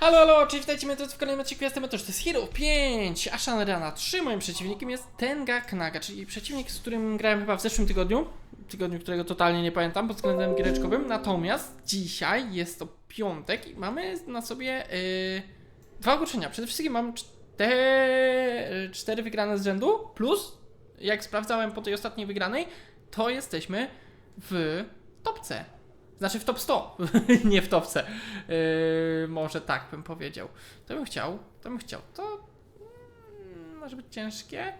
Halo, halo, cześć, witajcie mnie w kolejnym odcinku, jestem to jest Hero 5, Ashan Rana 3, moim przeciwnikiem jest Tenga Knaga, czyli przeciwnik, z którym grałem chyba w zeszłym tygodniu, tygodniu, którego totalnie nie pamiętam pod względem giereczkowym, natomiast dzisiaj jest to piątek i mamy na sobie yy, dwa ogłoszenia, przede wszystkim mam cztery, cztery wygrane z rzędu, plus, jak sprawdzałem po tej ostatniej wygranej, to jesteśmy w topce. Znaczy w top 100, nie w topce. Yy, może tak bym powiedział. To bym chciał, to bym chciał. To mm, może być ciężkie.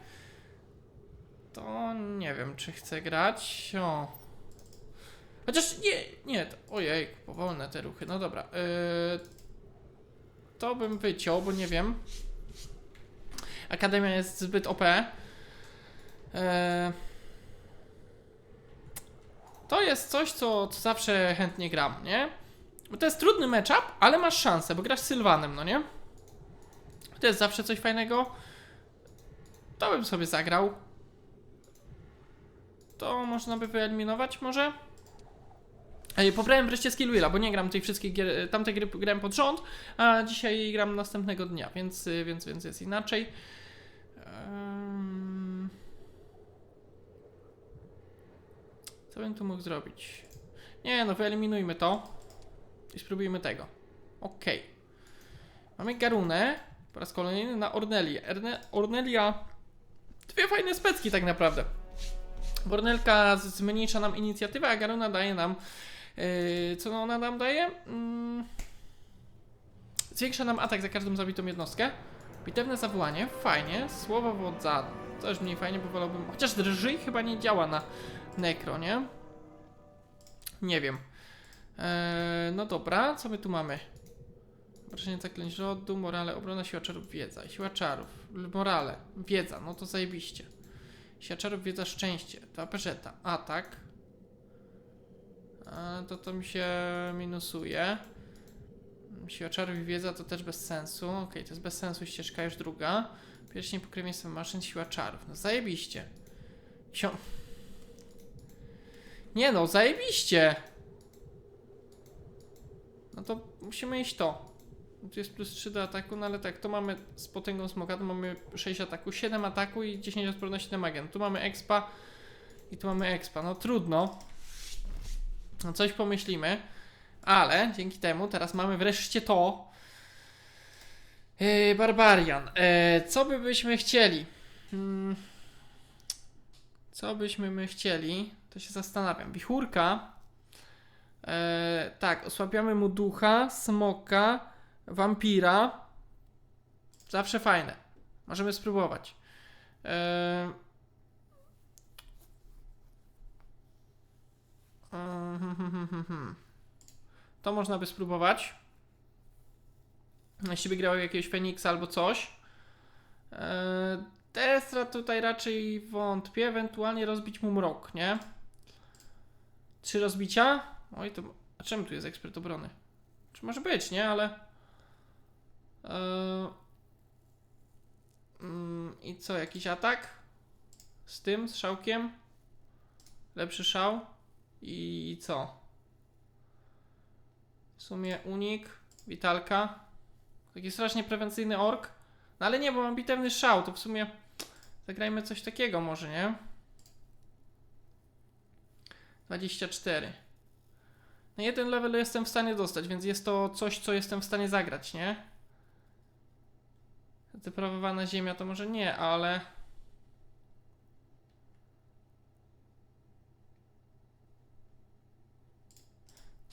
To nie wiem, czy chcę grać. O. Chociaż nie, nie, to, ojej, powolne te ruchy. No dobra. Yy, to bym wyciął, bo nie wiem. Akademia jest zbyt OP. Yy, to jest coś, co, co zawsze chętnie gram, nie? Bo to jest trudny matchup, ale masz szansę, bo grasz Sylwanem, no nie? To jest zawsze coś fajnego. To bym sobie zagrał. To można by wyeliminować może? Ej, pobrałem wreszcie skill wheela, bo nie gram tej wszystkich gier, tamte gry grałem pod rząd, a dzisiaj gram następnego dnia, więc, więc, więc jest inaczej. Ehm... Co bym tu mógł zrobić? Nie, no wyeliminujmy to i spróbujmy tego. Okej. Mamy Garunę po raz kolejny na Ornelię. Erne Ornelia... Dwie fajne specki tak naprawdę. Ornelka zmniejsza nam inicjatywę, a Garuna daje nam... Yy, co ona nam daje? Mm, zwiększa nam atak za każdą zabitą jednostkę. Bitewne zawołanie, fajnie. Słowo wodza, też mniej fajnie, bo wolałbym... Chociaż drżyj chyba nie działa na Necro, nie? Nie wiem. Eee, no dobra, co my tu mamy? Wrażenie zaklęć rodu, morale, obrona, siła czarów, wiedza. Siła czarów, morale, wiedza, no to zajebiście. Siła czarów, wiedza, szczęście. Dwa peżeta, atak. A, to to mi się minusuje. Siła czarów i wiedza to też bez sensu. Okej, to jest bez sensu ścieżka, już druga. Pierścień pokrewieństwa maszyn, siła czarów. No zajebiście. Ksio... Nie no, zajebiście! No to musimy iść to. Tu jest plus 3 do ataku, no ale tak, to mamy z potęgą smoka, to mamy 6 ataku, 7 ataku i 10 odporności na magię. Tu mamy expa i tu mamy expa. No trudno. No coś pomyślimy. Ale dzięki temu teraz mamy wreszcie to. Yy, Barbarian. Yy, co by byśmy chcieli? Hmm. Co byśmy my chcieli? To się zastanawiam. Wichurka. E, tak, osłabiamy mu ducha, smoka, wampira. Zawsze fajne. Możemy spróbować. E, to można by spróbować. Jeśli by grał jakiegoś Feniksa albo coś. E, Destra tutaj raczej wątpię, ewentualnie rozbić mu mrok, nie? Trzy rozbicia? Oj, to. A czemu tu jest ekspert obrony? Czy może być, nie? Ale. Mm, I co, jakiś atak? Z tym, z szałkiem? Lepszy szał? I co? W sumie unik, witalka. Taki strasznie prewencyjny ork. No ale nie, bo mam bitewny szał, to w sumie zagrajmy coś takiego może, nie? 24. Na jeden level jestem w stanie dostać, więc jest to coś, co jestem w stanie zagrać, nie? Deprawowana ziemia to może nie, ale...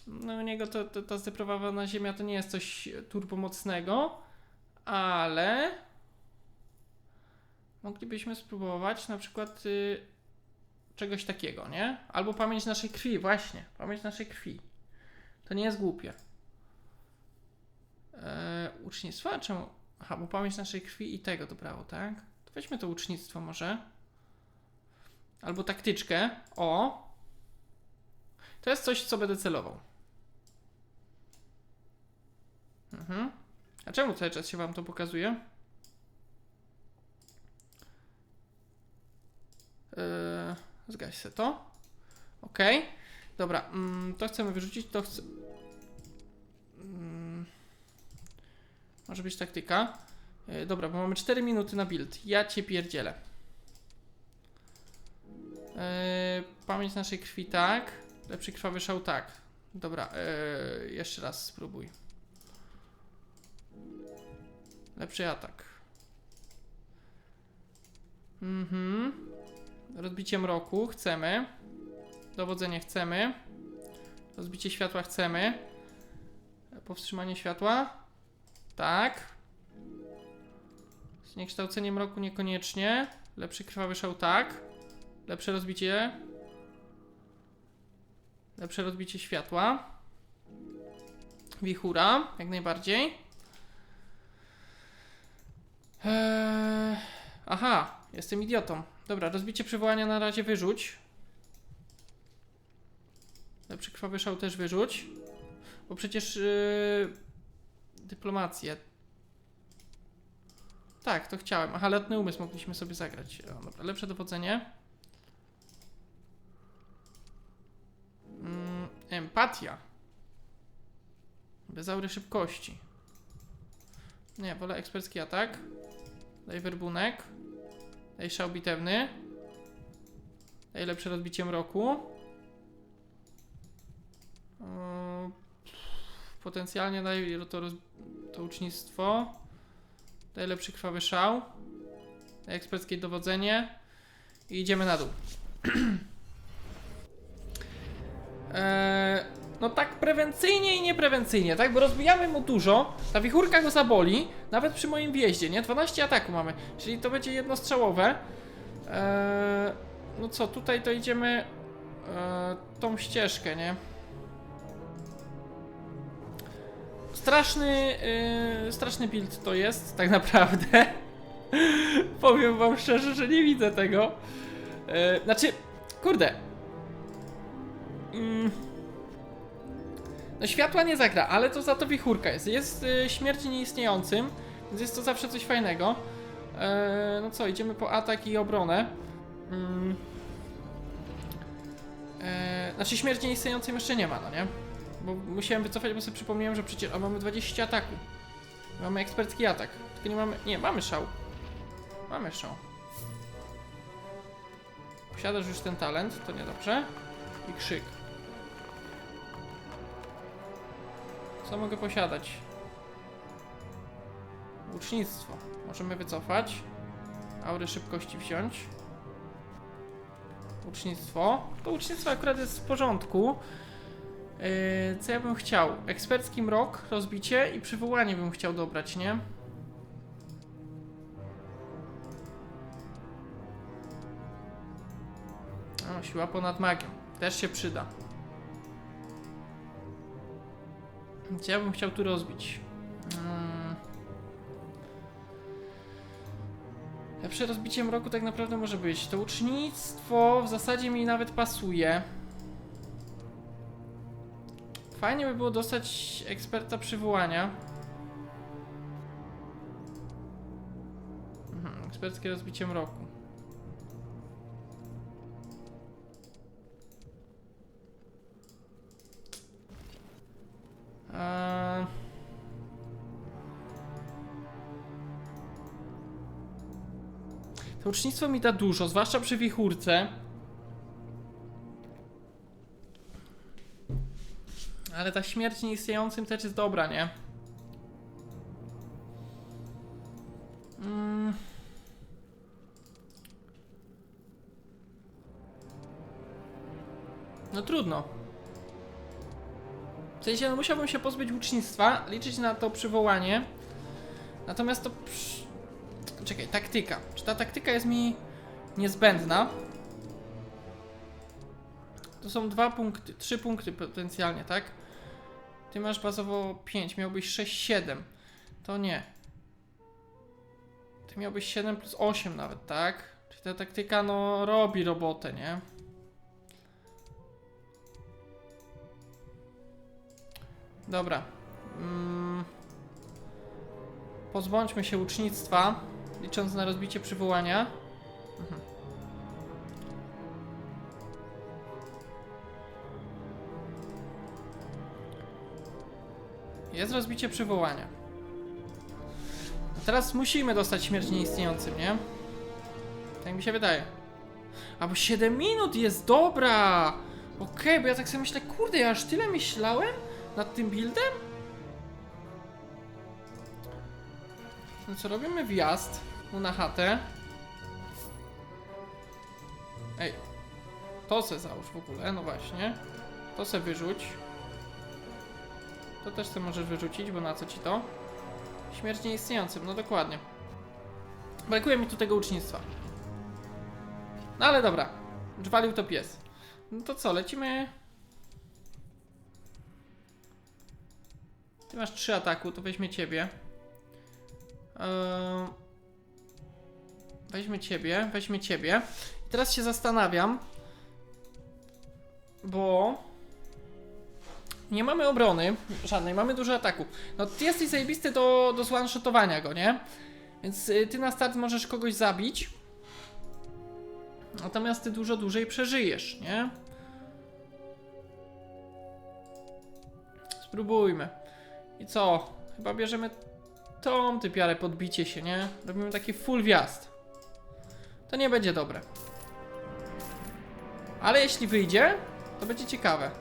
No u niego to, to, ta zdeprawowana ziemia to nie jest coś turbomocnego, ale... Moglibyśmy spróbować na przykład y, czegoś takiego, nie? Albo pamięć naszej krwi, właśnie. Pamięć naszej krwi. To nie jest głupie. Eee, ucznictwo? Czemu? Aha, bo pamięć naszej krwi i tego dobrało, tak? To weźmy to ucznictwo może. Albo taktyczkę. O! To jest coś, co będę celował. Mhm. A czemu cały czas się wam to pokazuje? Eee, zgaś se to. Ok. Dobra, mm, to chcemy wyrzucić, to chcę... Mm, Może być taktyka. E, dobra, bo mamy 4 minuty na build. Ja cię pierdzielę. E, pamięć naszej krwi tak. Lepszy krwawy szał tak. Dobra, e, jeszcze raz spróbuj. Lepszy atak. Mhm. Rozbicie mroku chcemy. Dowodzenie chcemy. Rozbicie światła chcemy. Powstrzymanie światła. Tak. Zniekształcenie mroku niekoniecznie. Lepszy krwawy szał tak. Lepsze rozbicie. Lepsze rozbicie światła. Wichura, jak najbardziej. Eee, aha, jestem idiotą. Dobra, rozbicie przywołania na razie wyrzuć. Lepszy krwawy szał też wyrzuć. Bo przecież yy, dyplomację. Tak, to chciałem. Aha, letny umysł mogliśmy sobie zagrać. O, dobra, lepsze dowodzenie. Mm, empatia. Bez aury szybkości. Nie, wolę ekspercki atak. Daj werbunek. Daj szał bitewny. Daj lepsze rozbicie mroku. Potencjalnie daj to, roz... to ucznictwo. Daj lepszy krwawy szał. Daj eksperckie dowodzenie. I idziemy na dół. Eee, prewencyjnie i nieprewencyjnie, tak? Bo rozbijamy mu dużo, ta wichurka go zaboli, nawet przy moim wjeździe, nie? 12 ataku mamy, czyli to będzie jednostrzałowe. Eee, no co, tutaj to idziemy eee, tą ścieżkę, nie? Straszny, yy, straszny build to jest, tak naprawdę. Powiem wam szczerze, że nie widzę tego. Yy, znaczy, kurde. Mm. No światła nie zagra, ale to za to wichurka jest. Jest yy, śmierć nieistniejącym, więc jest to zawsze coś fajnego. Yy, no co, idziemy po atak i obronę. Mm. Yy, znaczy śmierci nieistniejącym jeszcze nie ma, no nie? Bo musiałem wycofać, bo sobie przypomniałem, że przecież a mamy 20 ataku. Mamy ekspercki atak. Tylko nie mamy. Nie, mamy szał. Mamy szał. Posiadasz już ten talent, to niedobrze. I krzyk. Co mogę posiadać? Łucznictwo. Możemy wycofać. Aury szybkości wziąć. Łucznictwo. To łucznictwo akurat jest w porządku. Yy, co ja bym chciał? Ekspercki mrok, rozbicie i przywołanie bym chciał dobrać, nie? O, siła ponad magią. Też się przyda. Co ja bym chciał tu rozbić? Mm. Lepsze rozbicie mroku tak naprawdę może być. To ucznictwo w zasadzie mi nawet pasuje. Fajnie by było dostać eksperta przywołania. Mhm, eksperckie rozbicie mroku. To ucznictwo mi da dużo, zwłaszcza przy wichurce. Ale ta śmierć nieistniejącym też jest dobra, nie? Mm. No trudno. W sensie, no musiałbym się pozbyć łucznictwa, liczyć na to przywołanie. Natomiast to... Czekaj, taktyka. Czy ta taktyka jest mi niezbędna? To są dwa punkty, trzy punkty potencjalnie, tak? Ty masz bazowo 5, miałbyś 6, 7. To nie. Ty miałbyś 7 plus 8 nawet, tak? Czyli ta taktyka, no, robi robotę, nie? Dobra. Mm. Pozbądźmy się ucznictwa, licząc na rozbicie przywołania. Mhm. Jest rozbicie przywołania. Teraz musimy dostać śmierć nieistniejącym, nie? Tak mi się wydaje. Albo 7 minut jest, dobra! Okej, bo ja tak sobie myślę, kurde, ja aż tyle myślałem nad tym buildem? Co, robimy wjazd mu na chatę. Ej, to se załóż w ogóle, no właśnie. To se wyrzuć. To też se możesz wyrzucić, bo na co ci to? Śmierć nieistniejącym, no dokładnie. Brakuje mi tu tego ucznictwa. No ale dobra. Dżwalił to pies. No to co, lecimy... Ty masz trzy ataku, to weźmie ciebie. Eee... Weźmie ciebie, weźmie ciebie. I teraz się zastanawiam, bo nie mamy obrony żadnej, mamy dużo ataku. No ty jesteś zajebisty do, do zone-shotowania go, nie? Więc y, ty na start możesz kogoś zabić. Natomiast ty dużo dłużej przeżyjesz, nie? Spróbujmy. I co? Chyba bierzemy tą typiarę podbicie się, nie? Robimy taki full wjazd. To nie będzie dobre. Ale jeśli wyjdzie, to będzie ciekawe.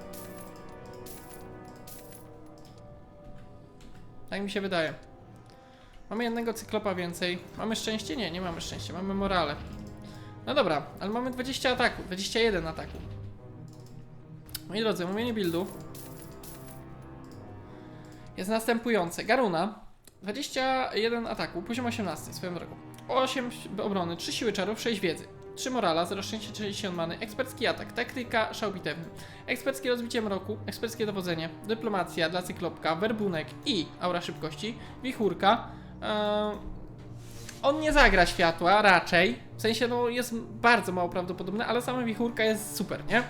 Tak mi się wydaje. Mamy jednego cyklopa więcej. Mamy szczęście? Nie, nie mamy szczęścia. Mamy morale. No dobra, ale mamy 20 ataku. 21 ataku. Moi drodzy, omówienie buildu jest następujące. Garuna 21 ataku, poziom 18 swoją drogą. 8 obrony, 3 siły czarów, 6 wiedzy. 3 morala, 0 szczęścia, 60 many, ekspercki atak, taktyka, szał bitewny, eksperckie rozbicie mroku, eksperckie dowodzenie, dyplomacja dla cyklopka, werbunek i aura szybkości, wichurka. Eee, on nie zagra światła, raczej. W sensie, no, jest bardzo mało prawdopodobne, ale sama wichurka jest super, nie?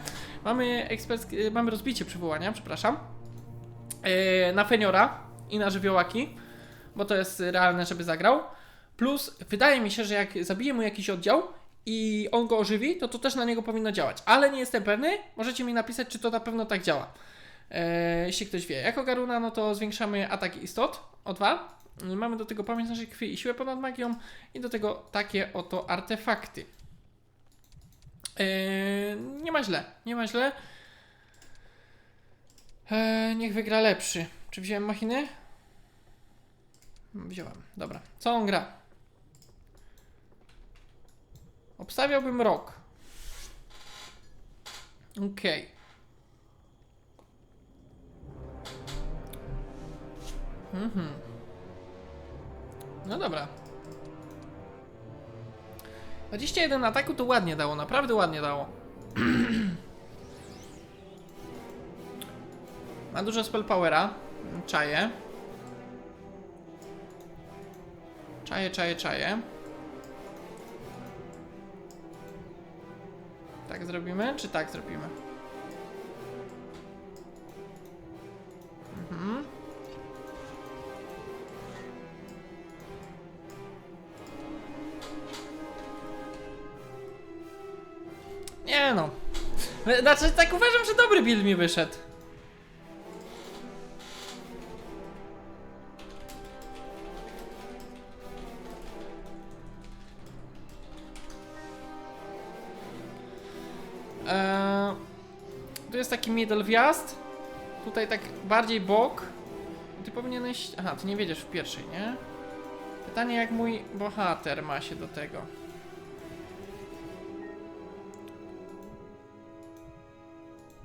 Mamy eksperckie, mamy rozbicie przywołania, przepraszam. Eee, na Feniora i na żywiołaki, bo to jest realne, żeby zagrał. Plus, wydaje mi się, że jak zabije mu jakiś oddział i on go ożywi, to to też na niego powinno działać. Ale nie jestem pewny. Możecie mi napisać, czy to na pewno tak działa. Eee, jeśli ktoś wie. Jako Garuna, no to zwiększamy ataki istot o 2. Mamy do tego pamięć naszej krwi i siłę ponad magią. I do tego takie oto artefakty. Eee, nie ma źle, nie ma źle. Eee, niech wygra lepszy. Czy wziąłem machiny? Wziąłem, dobra. Co on gra? Obstawiałbym rok. Okej. Mhm. No dobra. 21 ataku to ładnie dało, naprawdę ładnie dało. Ma dużo spell powera. Czaje. Czaje, czaje, czaje. Tak zrobimy, czy tak zrobimy? Mhm. Nie no. Znaczy, tak uważam, że dobry build mi wyszedł. Tu jest taki middle wjazd. Tutaj tak bardziej bok. Ty powinieneś. Aha, ty nie wiedziesz w pierwszej, nie? Pytanie, jak mój bohater ma się do tego.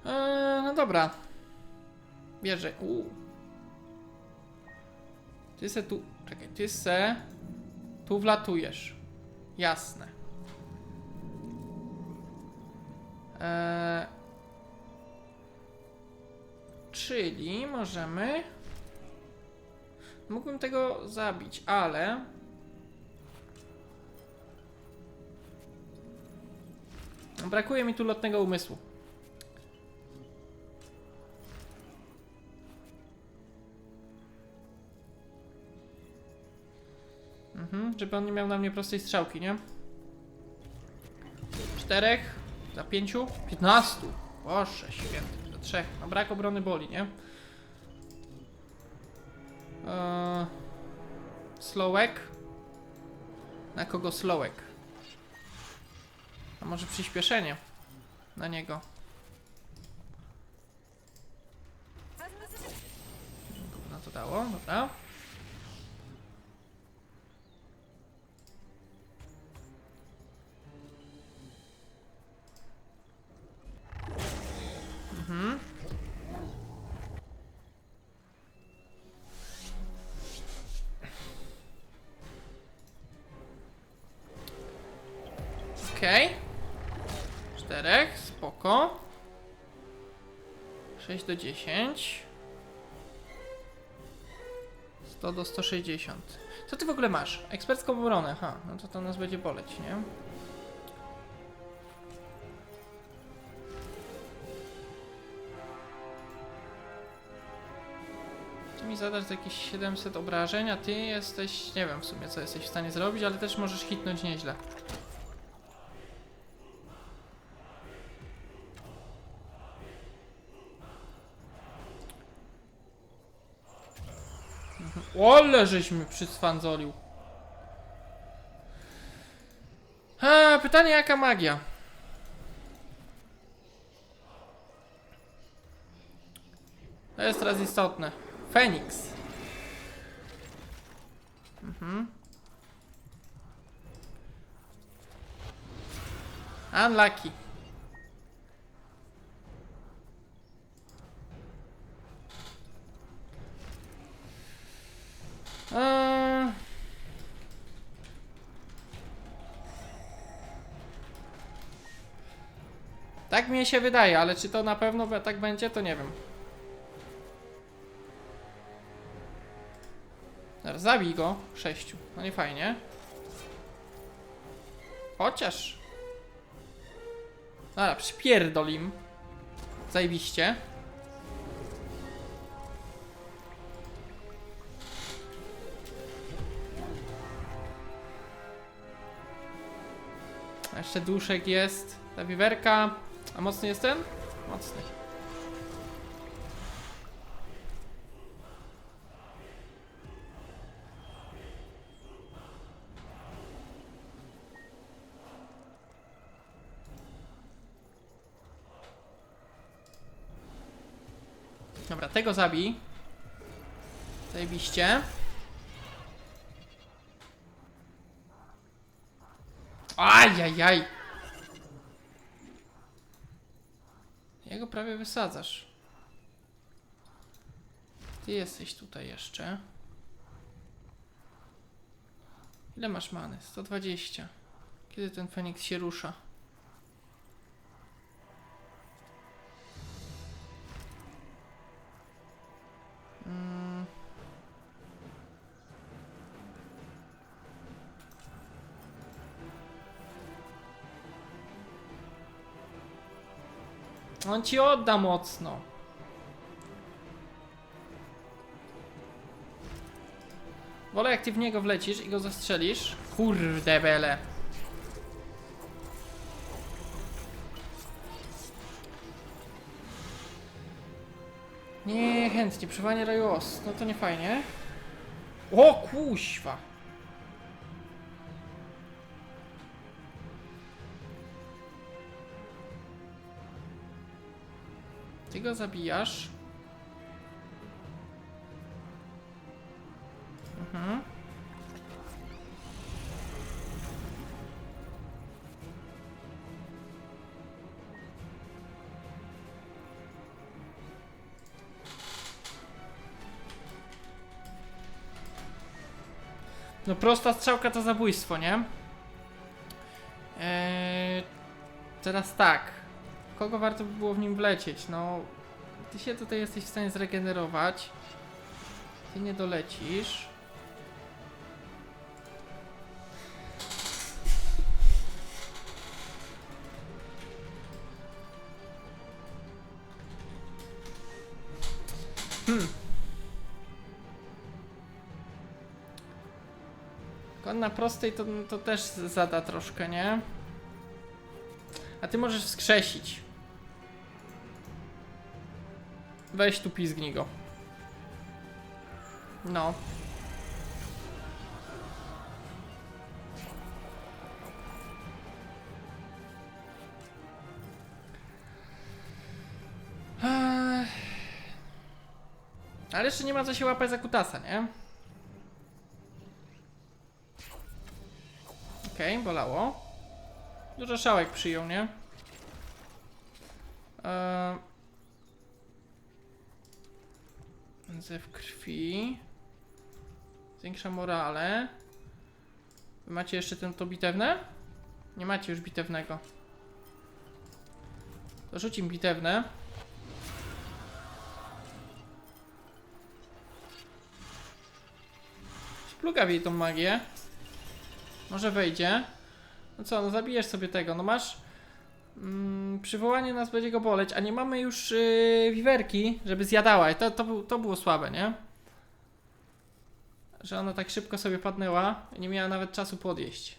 Eee, no dobra. Bierze. Uuu. Ty se tu. Czekaj, ty se. Tu wlatujesz. Jasne. Eee, czyli możemy. Mógłbym tego zabić, ale. Brakuje mi tu lotnego umysłu. Mhm, żeby on nie miał na mnie prostej strzałki, nie? Czterech. Za pięciu? Piętnastu. Boże święty. Trzech. No brak obrony boli, nie? Eee, Slowek. Na kogo slowek? A może przyspieszenie? Na niego. Gówno to dało, dobra. Okej. Czterech, spoko. 6 do 10. 100 do 160. Co ty w ogóle masz? Ekspercką obronę, ha. No to to nas będzie boleć, nie? Ty mi zadasz za jakieś 700 obrażeń, a ty jesteś... Nie wiem w sumie co jesteś w stanie zrobić, ale też możesz hitnąć nieźle. Ole, żeś mnie przysfandzolił. Pytanie jaka magia? To jest teraz istotne. Feniks. Mhm. Unlucky. Tak mi się wydaje, ale czy to na pewno tak będzie, to nie wiem. Zaraz zabij go. Sześciu. No nie fajnie. Chociaż. Dobra, przypierdolim. Zajebiście. Jeszcze duszek jest. Ta wiwerka. A mocny jest ten? Mocny. Dobra, tego zabij. Zajebiście. Ajajaj. Jego prawie wysadzasz. Ty jesteś tutaj jeszcze. Ile masz many? 120. Kiedy ten Feniks się rusza? Ci odda mocno. Wolę jak ty w niego wlecisz i go zastrzelisz. Kurde bele. Nie, chętnie. Przewanie raju os. No to nie fajnie. O kuźwa. Ty go zabijasz. Mhm. No prosta strzałka to zabójstwo, nie? Eee, teraz tak. Kogo warto by było w nim wlecieć? No, ty się tutaj jesteś w stanie zregenerować. Ty nie dolecisz. Hmm. On na prostej to, to też zada troszkę, nie? A ty możesz wskrzesić. Weź tu pizgnij go. No. Ale jeszcze nie ma co się łapać za kutasa, nie? Okej, okay, bolało. Dużo szałek przyjął, nie? Eee... Zew krwi. Zwiększa morale. Wy macie jeszcze ten, to bitewne? Nie macie już bitewnego. To rzucim bitewne. Splugawiej tą magię. Może wejdzie. No co, no zabijesz sobie tego, no masz... Mm, przywołanie nas będzie go boleć, a nie mamy już yy, wiwerki, żeby zjadała i to, to, to było słabe, nie? Że ona tak szybko sobie padnęła i nie miała nawet czasu podjeść.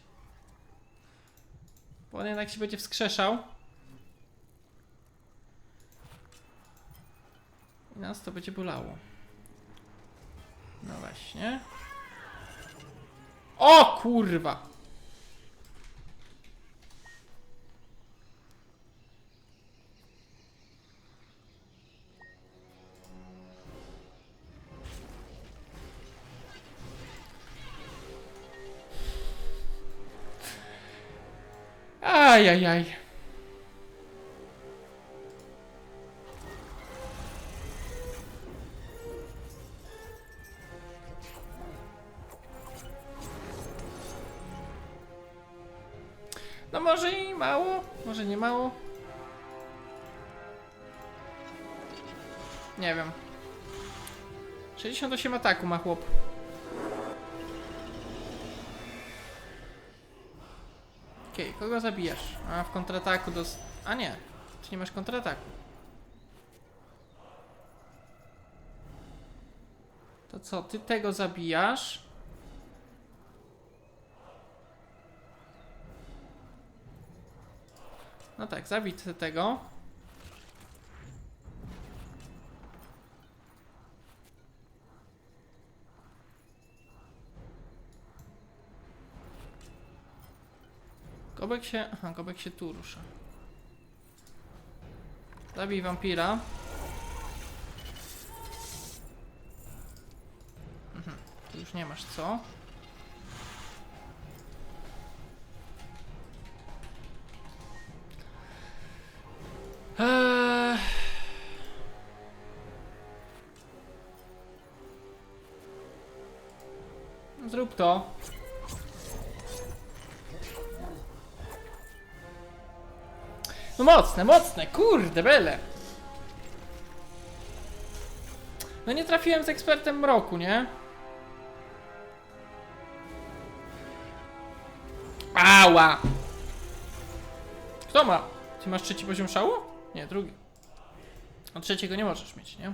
Bo on jednak się będzie wskrzeszał. I nas to będzie bolało. No właśnie. O kurwa! Ajajaj. No może i mało, może nie mało. Nie wiem. 68 ataku ma chłop. Okej, kogo zabijasz? A w kontrataku dos... A nie, ty nie masz kontrataku. To co, ty tego zabijasz? No tak, zabij tego. Gobek się... Aha, Gobek się tu rusza. Zabij wampira. Mhm, tu już nie masz co. Eee... Zrób to. No mocne, mocne, kurde bele. No nie trafiłem z ekspertem mroku, nie? Ała! Kto ma? Ty masz trzeci poziom szału? Nie, drugi. A trzeciego nie możesz mieć, nie?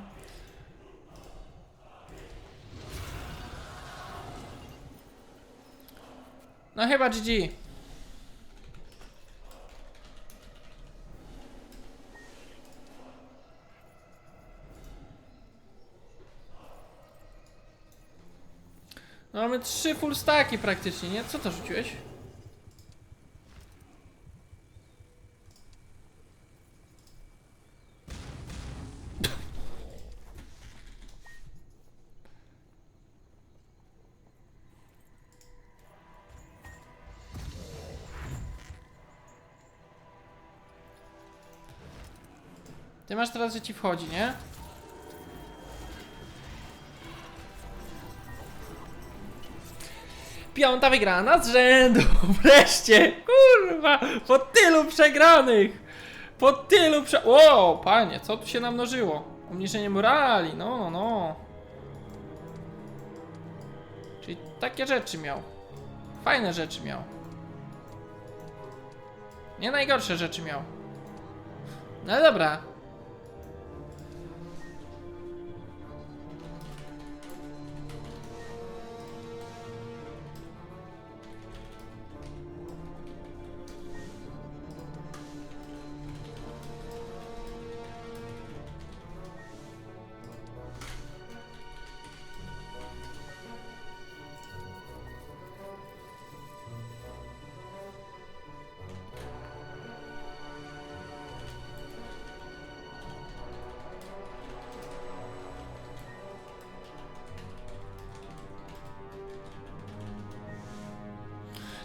No chyba GG. Mamy trzy full staki praktycznie, nie? Co to rzuciłeś? Ty masz teraz, że ci wchodzi, nie? Piąta wygrana z rzędu! Wreszcie! Kurwa! Po tylu przegranych! Po tylu prze... Wow, panie, co tu się namnożyło? Obniżenie morali, no, no, no. Czyli takie rzeczy miał. Fajne rzeczy miał. Nie najgorsze rzeczy miał. No dobra.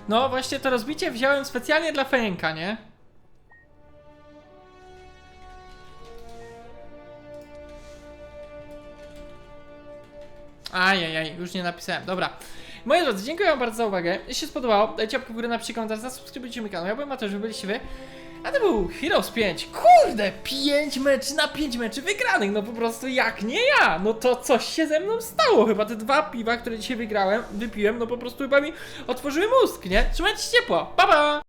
No właśnie to rozbicie wziąłem specjalnie dla Fenka, nie? Ajajaj, już nie napisałem. Dobra. Moi drodzy, dziękuję wam bardzo za uwagę. Jeśli się spodobało, dajcie łapkę w górę, napiszcie komentarz, zasubskrybujcie mój kanał. Ja byłem Mateusz, wy byliście wy. A to był Heroes 5. Kurde, 5 meczy na 5 meczy wygranych. No po prostu jak nie ja. No to coś się ze mną stało. Chyba te dwa piwa, które dzisiaj wygrałem, wypiłem, no po prostu chyba mi otworzyły mózg, nie? Trzymajcie się ciepło. Pa pa!